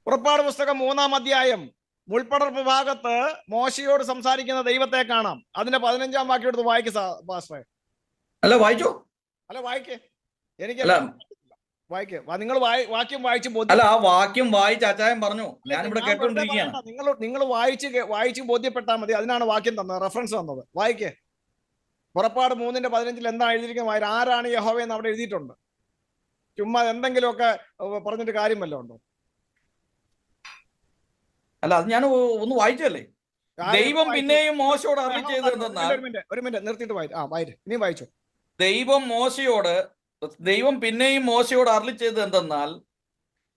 പുറപ്പാട് പുസ്തകം മൂന്നാം അധ്യായം മുൾപ്പടർപ്പ് ഭാഗത്ത് മോശയോട് സംസാരിക്കുന്ന ദൈവത്തെ കാണാം. അതിന്റെ പതിനഞ്ചാം വാക്യം എടുത്ത് വായിക്ക് പാസ്റ്ററെ. അല്ല വായിച്ചോ. അല്ല വായിക്കേ. എനിക്ക് വായിക്ക്. നിങ്ങൾ വാക്യം വായിച്ച് അല്ല ആ വാക്യം വായിച്ച അച്ചായം പറഞ്ഞു. ഞാനിവിടെ കേട്ടോണ്ടിരിക്കുകയാണ്. നിങ്ങൾ നിങ്ങൾ വായിച്ച് വായിച്ച് ബോധ്യപ്പെട്ടാൽ മതി. അതിനാണ് വാക്യം തന്നത്. റെഫറൻസ് തന്നത്. വായിക്കേ. പുറപ്പാട് മൂന്നിന്റെ പതിനഞ്ചിൽ എന്താ എഴുതിയിരിക്കുന്നത്? ആരാണ് യഹോവ എന്ന് അവിടെ എഴുതിയിട്ടുണ്ട്. ചുമ്മാ എന്തെങ്കിലുമൊക്കെ പറഞ്ഞിട്ട് കാര്യം വല്ലതും ഉണ്ടോ? അല്ല അത് ഞാൻ ഒന്ന് വായിച്ചല്ലേ ദൈവം പിന്നെയും മോശയോട് ഒരു മിനിറ്റ്, ഒരു മിനിറ്റ് നിർത്തിയിട്ട് വായി ആ വായി ഇനി വായിച്ചു. ദൈവം മോശയോട് ദൈവം പിന്നെയും മോശയോട് അരളി ചെയ്തത് എന്തെന്നാൽ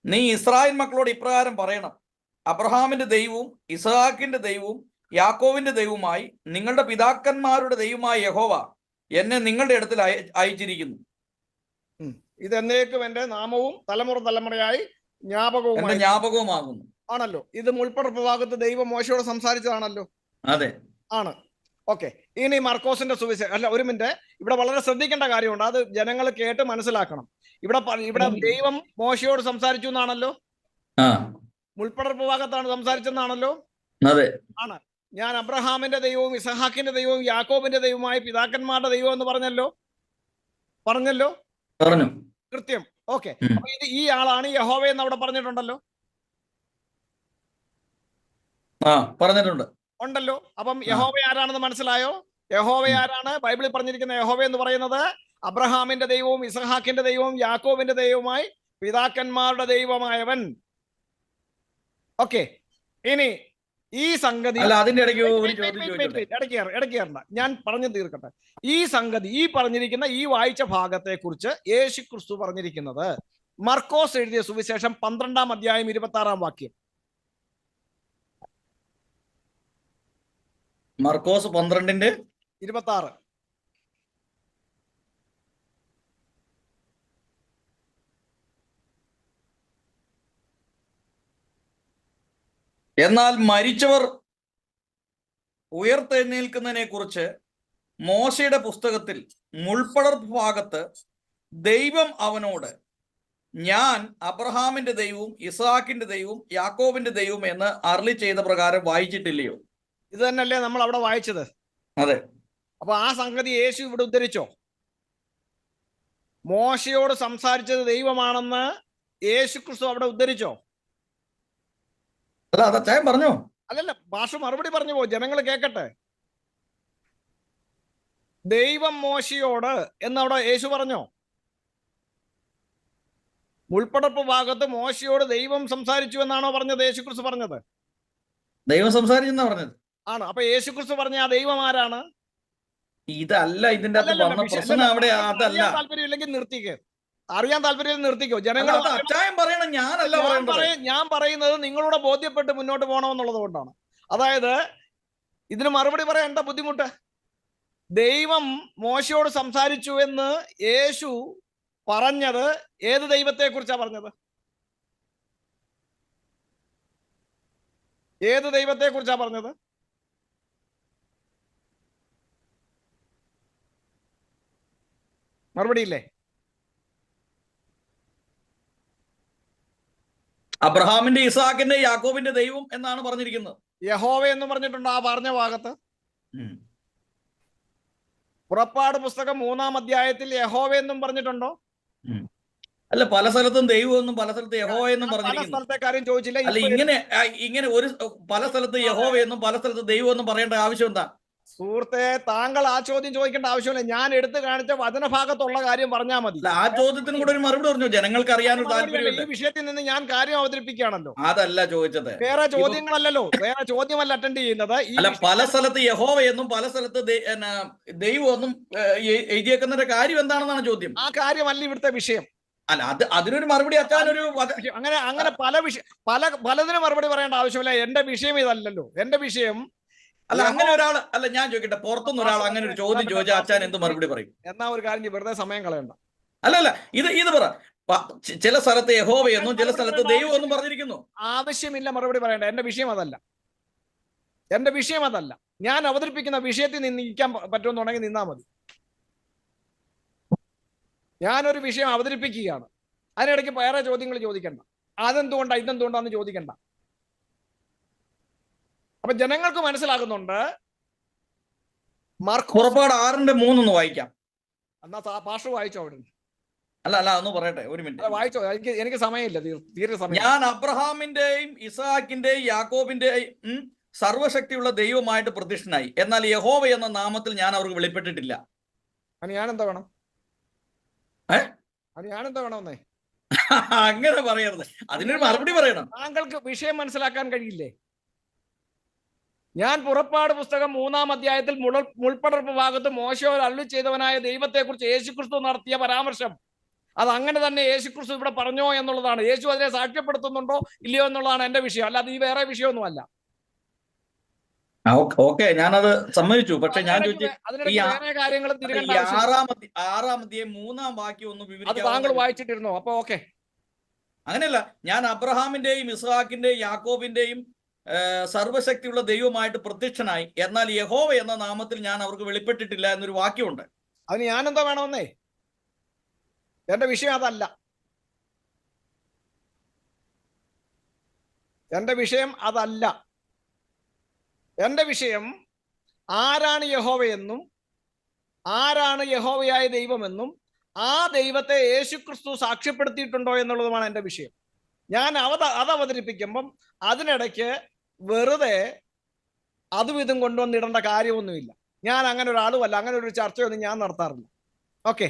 നീ ഇസ്രായേൽ മക്കളോട് ഇപ്രകാരം പറയണം. അബ്രഹാമിന്റെ ദൈവവും ഇസഹാക്കിന്റെ ദൈവവും യാക്കോവിന്റെ ദൈവമായി നിങ്ങളുടെ പിതാക്കന്മാരുടെ ദൈവമായ യഹോവ എന്നെ നിങ്ങളുടെ അടുത്തിൽ അയ- അയച്ചിരിക്കുന്നു. ഇത് എന്നേക്കും എന്റെ നാമവും തലമുറ തലമുറയായി ജ്ഞാപകവും ജ്ഞാപകവുമാകുന്നു. ആണല്ലോ. ഇത് മുൾപ്പടർപ്പ് ഭാഗത്ത് ദൈവം മോശയോട് സംസാരിച്ചതാണല്ലോ. അതെ. ആണ്. ഓക്കെ. ഇനി മർക്കോസിന്റെ സുവിശേഷം അല്ല ഒരു മിനിറ്റ്. ഇവിടെ വളരെ ശ്രദ്ധിക്കേണ്ട കാര്യമുണ്ട്. അത് ജനങ്ങൾ കേട്ട് മനസ്സിലാക്കണം. ഇവിടെ ഇവിടെ ദൈവം മോശയോട് സംസാരിച്ചു എന്നാണല്ലോ? മുൾപ്പടർപ്പ് ഭാഗത്താണ് സംസാരിച്ചെന്നാണല്ലോ? അതെ. ഞാൻ അബ്രഹാമിന്റെ ദൈവവും ഇസഹാക്കിന്റെ ദൈവവും യാക്കോബിന്റെ ദൈവവുമായി പിതാക്കന്മാരുടെ ദൈവം എന്ന് പറഞ്ഞല്ലോ? പറഞ്ഞല്ലോ? പറഞ്ഞു. കൃത്യം. ഓക്കെ. ഇത് ഈ ആളാണ് യഹോവ എന്ന് അവിടെ പറഞ്ഞിട്ടുണ്ടല്ലോ? ആ പറഞ്ഞിട്ടുണ്ട്. ഉണ്ടല്ലോ. അപ്പം യഹോവ ആരാണെന്ന് മനസ്സിലായോ? യഹോവ ആരാണ്? ബൈബിളിൽ പറഞ്ഞിരിക്കുന്ന യഹോവ എന്ന് പറയുന്നത് അബ്രഹാമിന്റെ ദൈവവും ഇസഹാക്കിന്റെ ദൈവവും യാക്കോബിന്റെ ദൈവവുമായി പിതാക്കന്മാരുടെ ദൈവമായവൻ. ഓക്കെ. ഇനി ഈ സംഗതി ഞാൻ പറഞ്ഞു തീർക്കട്ടെ. ഈ സംഗതി ഈ പറഞ്ഞിരിക്കുന്ന ഈ വായിച്ച ഭാഗത്തെ കുറിച്ച് യേശു ക്രിസ്തു പറഞ്ഞിരിക്കുന്നത് മർക്കോസ് എഴുതിയ സുവിശേഷം പന്ത്രണ്ടാം അധ്യായം ഇരുപത്തി ആറാം വാക്യം. മർക്കോസ് പന്ത്രണ്ടിന്റെ ഇരുപത്തി ആറ് എന്നാൽ മരിച്ചവർ ഉയർത്തെഴുന്നേൽക്കുന്നതിനെ കുറിച്ച് മോശയുടെ പുസ്തകത്തിൽ മുൾപ്പടർപ്പ് ഭാഗത്ത് ദൈവം അവനോട് ഞാൻ അബ്രഹാമിന്റെ ദൈവവും ഇസാക്കിന്റെ ദൈവവും യാക്കോബിന്റെ ദൈവവും എന്ന് അർളി ചെയ്ത പ്രകാരം വായിച്ചിട്ടില്ലയോ? ഇത് തന്നെയല്ലേ നമ്മൾ അവിടെ വായിച്ചത്. അതെ. അപ്പൊ ആ സംഗതി യേശു ഇവിടെ ഉദ്ധരിച്ചോ? മോശയോട് സംസാരിച്ചത് ദൈവമാണെന്ന് യേശു ക്രിസ്തു അവിടെ ഉദ്ധരിച്ചോ? അല്ല അത് അച്ചായം പറഞ്ഞോ? അല്ലല്ല ഭാഷ മറുപടി പറഞ്ഞു പോ ജനങ്ങൾ കേക്കട്ടെ. ദൈവം മോശയോട് എന്നവിടെ യേശു പറഞ്ഞോ? മുൾപ്പടപ്പ് ഭാഗത്ത് മോശയോട് ദൈവം സംസാരിച്ചു എന്നാണോ പറഞ്ഞത് യേശു ക്രിസ്തു പറഞ്ഞത്? ദൈവം സംസാരിച്ചെന്നാ പറഞ്ഞത്? ആണ്. അപ്പൊ യേശു ക്രിസ്തു പറഞ്ഞ ആ ദൈവം ആരാണ്? ഇതല്ല ഇതിന്റെ താല്പര്യം ഇല്ലെങ്കിൽ നിർത്തിക്കേ. അറിയാൻ താല്പര്യം നിർത്തിക്കോ. ജനങ്ങൾ അച്ചായം പറയണം ഞാനല്ല ഞാൻ പറയേണ്ടത്. പറയ- ഞാൻ പറയുന്നത് നിങ്ങളോട് ബോധ്യപ്പെട്ട് മുന്നോട്ട് പോകണമെന്നുള്ളത് കൊണ്ടാണ്. അതായത് ഇതിന് മറുപടി പറയാൻ എന്താ ബുദ്ധിമുട്ട്? ദൈവം മോശയോട് സംസാരിച്ചു എന്ന് യേശു പറഞ്ഞത് ഏത് ദൈവത്തെ കുറിച്ചാ പറഞ്ഞത്? ഏത് ദൈവത്തെ കുറിച്ചാ പറഞ്ഞത്? മറുപടി അബ്രഹാമിന്റെ ഇസാഖിന്റെ യാക്കോബിന്റെ ദൈവം എന്നാണ് പറഞ്ഞിരിക്കുന്നത്. യഹോവ എന്ന് പറഞ്ഞിട്ടുണ്ട് ആ പറഞ്ഞ ഭാഗത്ത്. പുറപ്പാട് പുസ്തകം മൂന്നാം അധ്യായത്തിൽ യഹോവ എന്നും പറഞ്ഞിട്ടുണ്ടോ? അല്ല പല സ്ഥലത്തും ദൈവം എന്നും പല സ്ഥലത്ത് യഹോവ എന്നും പറഞ്ഞു സ്ഥലത്തെ കാര്യം ചോദിച്ചില്ല. അല്ല ഇങ്ങനെ ഇങ്ങനെ ഒരു പല സ്ഥലത്ത് യഹോവ എന്നും പല സ്ഥലത്ത് ദൈവം എന്നും പറയേണ്ട ആവശ്യം എന്താ? സുഹൃത്തെ താങ്കൾ ആ ചോദ്യം ചോദിക്കേണ്ട ആവശ്യമില്ല. ഞാൻ എടുത്തു കാണിച്ച വചനഭാഗത്തുള്ള കാര്യം പറഞ്ഞാൽ മതി. ആ ചോദ്യത്തിന് കൂടെ ഒരു മറുപടി പറഞ്ഞു. ജനങ്ങൾക്ക് അറിയാനുള്ള ഈ വിഷയത്തിൽ നിന്ന് ഞാൻ കാര്യം അവതരിപ്പിക്കുകയാണല്ലോ. അതല്ല ചോദിച്ചത്. വേറെ ചോദ്യങ്ങളല്ലല്ലോ. വേറെ ചോദ്യമല്ല അറ്റൻഡ് ചെയ്യുന്നത്. അല്ല പല സ്ഥലത്ത് യഹോവ എന്നും പല സ്ഥലത്ത് ദൈവം എന്നും എഴുതിയേക്കുന്നതിന്റെ കാര്യം എന്താണെന്നാണ് ചോദ്യം. ആ കാര്യമല്ല ഇവിടുത്തെ വിഷയം. അല്ല അത് അതിനൊരു മറുപടി അച്ഛനൊരു അങ്ങനെ അങ്ങനെ പല വിഷയം പല പലതിനും മറുപടി പറയേണ്ട ആവശ്യമില്ല. എന്റെ വിഷയം ഇതല്ലല്ലോ. എന്റെ വിഷയം അല്ല അങ്ങനെ ഒരാൾ അല്ല ഞാൻ ചോദിക്കട്ടെ പുറത്തുനിന്ന് ഒരാൾ അങ്ങനെ ഒരു ചോദ്യം ചോദിച്ചാൽ അച്ഛൻ എന്ത് മറുപടി പറയും? എന്നാ ഒരു കാര്യം വെറുതെ സമയം കളയണ്ട. അല്ല അല്ല ഇത് ഇത് പറ. ചില സ്ഥലത്ത് യഹോവ എന്നും ചില സ്ഥലത്ത് ദൈവം എന്നും പറഞ്ഞിരിക്കുന്നു. ആവശ്യമില്ല മറുപടി പറയണ്ട. എന്റെ വിഷയം അതല്ല. എന്റെ വിഷയം അതല്ല. ഞാൻ അവതരിപ്പിക്കുന്ന വിഷയത്തിൽ നിന്ന് നിൽക്കാൻ പറ്റുമെന്നുണ്ടെങ്കിൽ നിന്നാ മതി. ഞാനൊരു വിഷയം അവതരിപ്പിക്കുകയാണ്. അതിനിടയ്ക്ക് വേറെ ചോദ്യങ്ങൾ ചോദിക്കണ്ട. അതെന്തുകൊണ്ടാ ഇതെന്തുകൊണ്ടാന്ന് ചോദിക്കണ്ട. അപ്പൊ ജനങ്ങൾക്ക് മനസ്സിലാകുന്നുണ്ട്. മാർക്കോസ് പുറപ്പാട് ആറിന്റെ മൂന്നൊന്ന് വായിക്കാം. എന്നാ പാഷ വായിച്ചോ അവിടെ? അല്ല അല്ല ഒന്ന് പറയട്ടെ ഒരു മിനിറ്റ്. വായിച്ചോ. എനിക്ക് എനിക്ക് സമയമില്ല തീരെ സമയം. ഞാൻ അബ്രഹാമിന്റെയും ഇസാക്കിന്റെയും യാക്കോബിന്റെയും സർവശക്തിയുള്ള ദൈവമായിട്ട് പ്രതിഷ്ഠനായി. എന്നാൽ യഹോവ എന്ന നാമത്തിൽ ഞാൻ അവർക്ക് വെളിപ്പെട്ടിട്ടില്ല. ഞാൻ എന്താ വേണം? ഞാൻ എന്താ വേണമെന്നേ? *laughs* അങ്ങനെ പറയരുത്. അതിനൊരു മറുപടി പറയണം. താങ്കൾക്ക് വിഷയം മനസ്സിലാക്കാൻ കഴിയില്ലേ? ഞാൻ പുറപ്പാട് പുസ്തകം മൂന്നാം അധ്യായത്തിൽ മുള മുൾപ്പടർപ്പ് ഭാഗത്ത് മോശയോ അള്ളി ചെയ്തവനായ ദൈവത്തെക്കുറിച്ച് യേശുക്രിസ്തു നടത്തിയ പരാമർശം. അത് അങ്ങനെ തന്നെ യേശുക്രിസ്തു ഇവിടെ പറഞ്ഞോ എന്നുള്ളതാണ്. യേശു അതിനെ സാക്ഷ്യപ്പെടുത്തുന്നുണ്ടോ ഇല്ലയോ എന്നുള്ളതാണ് എന്റെ വിഷയം. അല്ലാതെ ഈ വേറെ വിഷയമൊന്നുമല്ല ഓക്കെ ഞാനത് സമ്മതിച്ചു. പക്ഷെ ഞാൻ ആറാമത്തെ മൂന്നാം വാക്യം ഒന്ന് അത് താങ്കൾ വായിച്ചിട്ടിരുന്നോ? അപ്പൊ ഓക്കെ. അങ്ങനെയല്ല ഞാൻ അബ്രഹാമിന്റെയും ഇസ്ഹാക്കിന്റെയും യാക്കോബിന്റെയും സർവശക്തിയുള്ള ദൈവമായിട്ട് പ്രത്യക്ഷനായി. എന്നാൽ യഹോവ എന്ന നാമത്തിൽ ഞാൻ അവർക്ക് വെളിപ്പെട്ടിട്ടില്ല എന്നൊരു വാക്യമുണ്ട്. അതിന് എന്താ വേണമെന്നേ? എന്റെ വിഷയം അതല്ല. എന്റെ വിഷയം അതല്ല. എന്റെ വിഷയം ആരാണ് യഹോവയെന്നും ആരാണ് യഹോവയായ ദൈവമെന്നും ആ ദൈവത്തെ യേശുക്രിസ്തു സാക്ഷ്യപ്പെടുത്തിയിട്ടുണ്ടോ എന്നുള്ളതുമാണ് എന്റെ വിഷയം. ഞാൻ അവത അത് അവതരിപ്പിക്കുമ്പം അതിനിടയ്ക്ക് വെറുതെ അതും ഇതും കൊണ്ടുവന്നിടേണ്ട കാര്യമൊന്നുമില്ല. ഞാൻ അങ്ങനെ ഒരാളുമല്ല അങ്ങനെ ഒരു ചർച്ചയൊന്നും ഞാൻ നടത്താറില്ല. ഓക്കെ.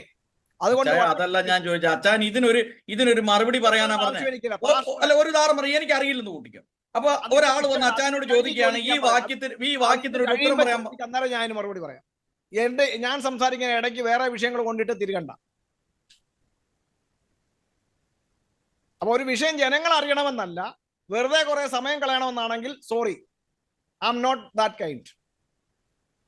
അതുകൊണ്ട് അതല്ല ഞാൻ ചോദിച്ച. അച്ഛൻ ഇതിനൊരു ഇതിനൊരു മറുപടി പറയാനാ പറഞ്ഞത് അല്ല ഒരു ഉദാഹരണം പറയും. എനിക്ക് അറിയില്ലെന്ന് കൂട്ടിക്കും. അപ്പൊ ഒരാൾ വന്ന് അച്ഛനോട് ചോദിക്കുകയാണ് ഈ വാക്യത്തിന് ഈ വാക്യത്തിന് ഒരു ഉത്തരം പറയാം അന്നേരം ഞാൻ മറുപടി പറയാം. എന്റെ ഞാൻ സംസാരിക്കുന്ന ഇടയ്ക്ക് വേറെ വിഷയങ്ങൾ കൊണ്ടിട്ട് തിരികണ്ട. അപ്പൊ ഒരു വിഷയം ജനങ്ങൾ അറിയണമെന്നല്ല വെറുതെ കുറെ സമയം കളയണമെന്നാണെങ്കിൽ sorry I'm not that kind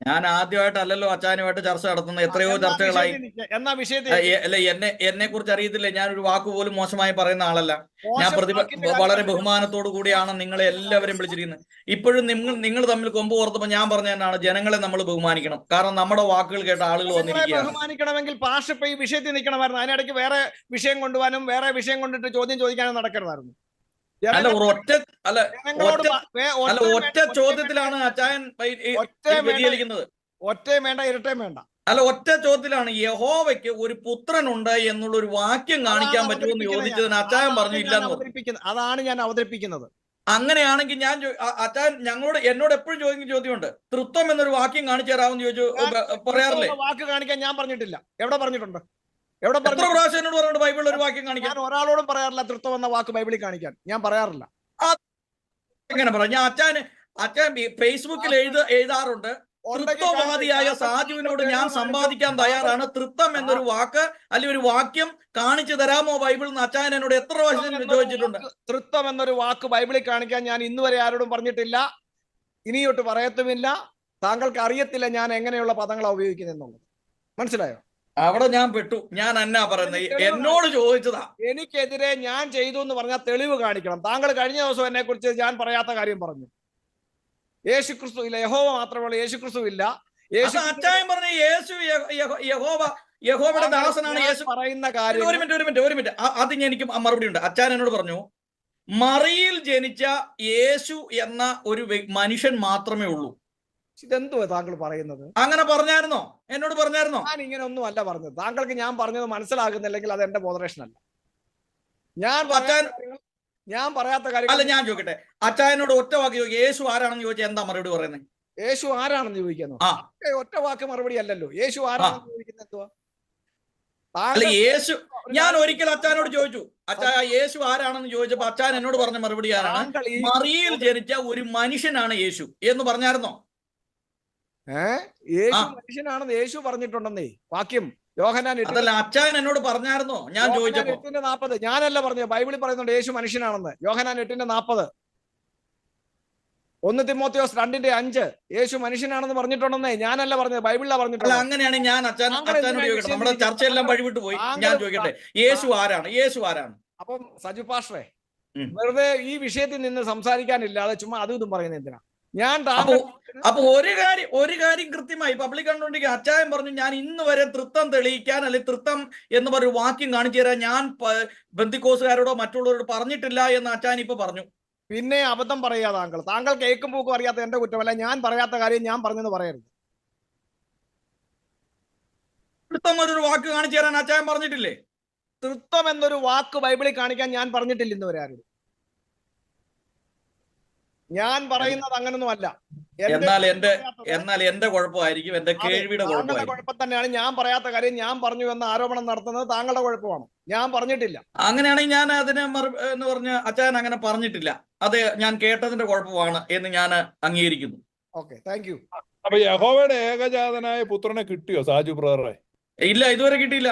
ഞാൻ ആദ്യമായിട്ടല്ലല്ലോ അച്ചാനുമായിട്ട് ചർച്ച നടത്തുന്നത്. എത്രയോ ചർച്ചകളായി. എന്നാ വിഷയത്തിൽ? അല്ല എന്നെ എന്നെ കുറിച്ച് അറിയത്തില്ല ഞാൻ ഒരു വാക്ക് പോലും മോശമായി പറയുന്ന ആളല്ല. ഞാൻ പ്രതിഭ വളരെ. ബഹുമാനത്തോടു കൂടിയാണ് നിങ്ങളെ എല്ലാവരും വിളിച്ചിരിക്കുന്നത്. ഇപ്പോഴും നിങ്ങൾ നിങ്ങൾ തമ്മിൽ കൊമ്പ് ഓർത്തപ്പോൾ ഞാൻ പറഞ്ഞ തന്നെയാണ് ജനങ്ങളെ നമ്മൾ ബഹുമാനിക്കണം. കാരണം നമ്മുടെ വാക്കുകൾ കേട്ട ആളുകൾ വന്നിരിക്കുകയാണ്. ബഹുമാനിക്കണമെങ്കിൽ പാഷ ഇപ്പൊ ഈ വിഷയത്തിൽ നിൽക്കണമായിരുന്നു. അതിനിടയ്ക്ക് വേറെ വിഷയം കൊണ്ടുപോകാനും വേറെ വിഷയം കൊണ്ടിട്ട് ചോദ്യം ചോദിക്കാനും നടക്കരുതായിരുന്നു. അല്ല ഒറ്റ അല്ല ഒറ്റ- അല്ല ഒറ്റ ചോദ്യത്തിലാണ് അച്ചായൻ വ്യതിചലിക്കുന്നത്. ഒറ്റയും വേണ്ട ഇരട്ടയും വേണ്ട. അല്ല ഒറ്റ ചോദ്യത്തിലാണ് യഹോവയ്ക്ക് ഒരു പുത്രനുണ്ട് എന്നുള്ള ഒരു വാക്യം കാണിക്കാൻ പറ്റുമെന്ന് ചോദിച്ചതിന്. അച്ചായൻ പറഞ്ഞു. അവതരിപ്പിക്കുന്നത് അതാണ് ഞാൻ അവതരിപ്പിക്കുന്നത്. അങ്ങനെയാണെങ്കിൽ ഞാൻ അച്ചാൻ ഞങ്ങളോട് എന്നോട് എപ്പോഴും ചോദിക്കുന്ന ചോദ്യമുണ്ട്. തൃത്വം എന്നൊരു വാക്യം കാണിച്ചു തരാമെന്ന് ചോദിച്ചു പറയാറില്ലേ? വാക്ക് കാണിക്കാൻ ഞാൻ പറഞ്ഞിട്ടില്ല. എവിടെ പറഞ്ഞിട്ടുണ്ട്? എവിടെ പറഞ്ഞു? പ്രാവശ്യം എന്നോട് ബൈബിളിൽ ഒരു വാക്യം കാണിക്കാൻ? ഞാൻ ഒരാളോടും പറയാറില്ല തൃത്വം എന്ന വാക്ക് ബൈബിളിൽ കാണിക്കാൻ. ഞാൻ പറയാറില്ല. എങ്ങനെ പറയാം? ഞാൻ അച്ചാന് അച്ഛൻ ഫേസ്ബുക്കിൽ എഴുത എഴുതാറുണ്ട്. തൃത്വവാദിയായ സാജുവിനോട് ഞാൻ സമ്പാദിക്കാൻ തയ്യാറാണ്. തൃത്വം എന്നൊരു വാക്ക് അല്ലെങ്കിൽ ഒരു വാക്യം കാണിച്ചു തരാമോ ബൈബിൾ എന്ന് അച്ഛൻ എന്നോട് എത്ര പ്രാവശ്യം ചോദിച്ചിട്ടുണ്ട്? തൃത്വം എന്നൊരു വാക്ക് ബൈബിളിൽ കാണിക്കാൻ ഞാൻ ഇന്നുവരെ ആരോടും പറഞ്ഞിട്ടില്ല. ഇനിയൊട്ട് പറയത്തുമില്ല. താങ്കൾക്ക് അറിയത്തില്ല ഞാൻ എങ്ങനെയുള്ള പദങ്ങളാണ് ഉപയോഗിക്കുന്നത് എന്നുള്ളത് മനസ്സിലായോ? അവിടെ ഞാൻ പെട്ടു. ഞാൻ എന്നാ പറയുന്നത്. എന്നോട് ചോദിച്ചതാ. എനിക്കെതിരെ ഞാൻ ചെയ്തു എന്ന് പറഞ്ഞാൽ തെളിവ് കാണിക്കണം. താങ്കൾ കഴിഞ്ഞ ദിവസം എന്നെ കുറിച്ച് ഞാൻ പറയാത്ത കാര്യം പറഞ്ഞു. യേശുക്രിസ്തു ഇല്ല. യഹോവ മാത്രമേ യേശുക്രിസ്തു യേശു ക്രിസ്തു ഇല്ല യേശു അച്ചായം പറഞ്ഞു യേശു യഹോ- യഹോ- യഹോവ യഹോവയുടെ ദാസനാണ് യേശു. പറയുന്ന കാര്യം ഒരു മിനിറ്റ് ഒരു മിനിറ്റ് ഒരു മിനിറ്റ്. അത് ഞാൻ എനിക്ക് മറുപടി ഉണ്ട്. അച്ചാൻ എന്നോട് പറഞ്ഞു മറിയിൽ ജനിച്ച യേശു എന്ന ഒരു മനുഷ്യൻ മാത്രമേ ഉള്ളൂ. ഇതെന്തുവാ താങ്കൾ പറയുന്നത്? അങ്ങനെ പറഞ്ഞായിരുന്നോ? എന്നോട് പറഞ്ഞായിരുന്നോ? ഞാൻ ഇങ്ങനെ ഒന്നും അല്ല പറഞ്ഞത്. താങ്കൾക്ക് ഞാൻ പറഞ്ഞത് മനസ്സിലാകുന്നില്ലെങ്കിൽ അത് എന്റെ ബോധറേഷൻ അല്ല. ഞാൻ കാര്യങ്ങൾ- ഞാൻ പറയാത്ത അല്ല കാര്യം ഞാൻ ചോദിക്കട്ടെ. അച്ചായനോട് ഒറ്റ വാക്ക് ചോദിക്കും. യേശു ആരാണെന്ന് ചോദിച്ചാൽ എന്താ മറുപടി പറയുന്നത് യേശു ആരാണെന്ന് ചോദിക്കുന്നു? ഒറ്റ വാക്ക് മറുപടി അല്ലല്ലോ. യേശു ആരാണെന്ന് ചോദിക്കുന്നത് എന്തുവാ? യേശു ഞാൻ ഒരിക്കൽ അച്ചാനോട് ചോദിച്ചു. അച്ചാ യേശു ആരാണെന്ന് ചോദിച്ചപ്പോ അച്ചാൻ എന്നോട് പറഞ്ഞ മറുപടി ആരാണ്? മറിയിൽ ജനിച്ച ഒരു മനുഷ്യനാണ് യേശു എന്ന് പറഞ്ഞായിരുന്നോ? ഏ? യേശു മനുഷ്യനാണെന്ന് യേശു പറഞ്ഞിട്ടുണ്ടെന്നേ. വാക്യം. യോഹനാൻ അച്ഛൻ എന്നോട് പറഞ്ഞായിരുന്നോ? ഞാൻ ചോദിച്ചപ്പോ. എട്ടിന്റെ നാപ്പത്. ഞാനല്ല പറഞ്ഞത്. ബൈബിളിൽ പറയുന്നുണ്ട് യേശു മനുഷ്യനാണെന്ന്. യോഹനാൻ എട്ടിന്റെ നാപ്പത്. ഒന്ന് തിമോത്തിയോസ് രണ്ടിന്റെ അഞ്ച്. യേശു മനുഷ്യനാണെന്ന് പറഞ്ഞിട്ടുണ്ടെന്നേ. ഞാനല്ല പറഞ്ഞത്. ബൈബിളിലാ പറഞ്ഞിട്ടുണ്ട് പറഞ്ഞിട്ടുള്ളത് അങ്ങനെയാണ് ഞാൻ അച്ഛൻ അച്ഛനോട് ചോദിക്കട്ടെ. നമ്മുടെ ചർച്ചയെല്ലാം വഴിവിട്ട് പോയി. ഞാൻ ചോദിക്കട്ടെ. യേശു ആരാണ്? യേശു ആരാണ്? അപ്പം സജു പാഷേ ഉം. വെറുതെ ഈ വിഷയത്തിൽ നിന്ന് സംസാരിക്കാനില്ലാതെ ചുമ്മാ അതും ഇതും പറയുന്നത് എന്തിനാ? ഞാൻ അപ്പൊ ഒരു കാര്യം ഒരു കാര്യം കൃത്യമായി പബ്ലിക് കണ്ടുകൊണ്ടിരിക്കുക അച്ചായം പറഞ്ഞു ഞാൻ ഇന്ന് വരെ തൃത്വം തെളിയിക്കാൻ അല്ലെങ്കിൽ തൃത്വം എന്ന് പറഞ്ഞ ഒരു വാക്യം കാണിച്ചു തരാൻ ഞാൻ ബന്ധിക്കോസുകാരോടോ മറ്റുള്ളവരോട് പറഞ്ഞിട്ടില്ല എന്ന് അച്ചായൻ ഇപ്പൊ പറഞ്ഞു. പിന്നെ അബദ്ധം പറയാ താങ്കൾ. താങ്കൾ കേൾക്കും പോക്കും അറിയാത്ത എന്റെ കുറ്റമല്ല. ഞാൻ പറയാത്ത കാര്യം ഞാൻ പറഞ്ഞെന്ന് പറയരുത്. തൃത്വം എന്നൊരു വാക്ക് കാണിച്ചു തരാൻ അച്ചായൻ പറഞ്ഞിട്ടില്ലേ? തൃത്വം എന്നൊരു വാക്ക് ബൈബിളിൽ കാണിക്കാൻ ഞാൻ പറഞ്ഞിട്ടില്ല ഇന്ന് വരെ ആരും ഞാൻ പറയുന്നത് അങ്ങനൊന്നും അല്ല. എന്നാൽ എന്റെ എന്നാൽ എന്റെ കുഴപ്പമായിരിക്കും. എന്റെ കേൾവിയുടെ കുഴപ്പമായിരിക്കും. കുഴപ്പം തന്നെയാണ് ഞാൻ പറയാത്ത കാര്യം ഞാൻ പറഞ്ഞു എന്ന ആരോപണം നടത്തുന്നത് താങ്കളുടെ കുഴപ്പമാണ്. ഞാൻ പറഞ്ഞിട്ടില്ല. അങ്ങനെയാണെങ്കിൽ ഞാൻ അതിനെ മറു എന്ന് പറഞ്ഞ അച്ഛൻ അങ്ങനെ പറഞ്ഞിട്ടില്ല. അത് ഞാൻ കേട്ടതിന്റെ കുഴപ്പമാണ് എന്ന് ഞാൻ അംഗീകരിക്കുന്നു. Okay thank you. അപ്പൊ യഹോവയുടെ ഏകജാതനായ പുത്രനെ കിട്ടിയോ സാജു ബ്രദറെ? ഇല്ല ഇതുവരെ കിട്ടിയില്ല.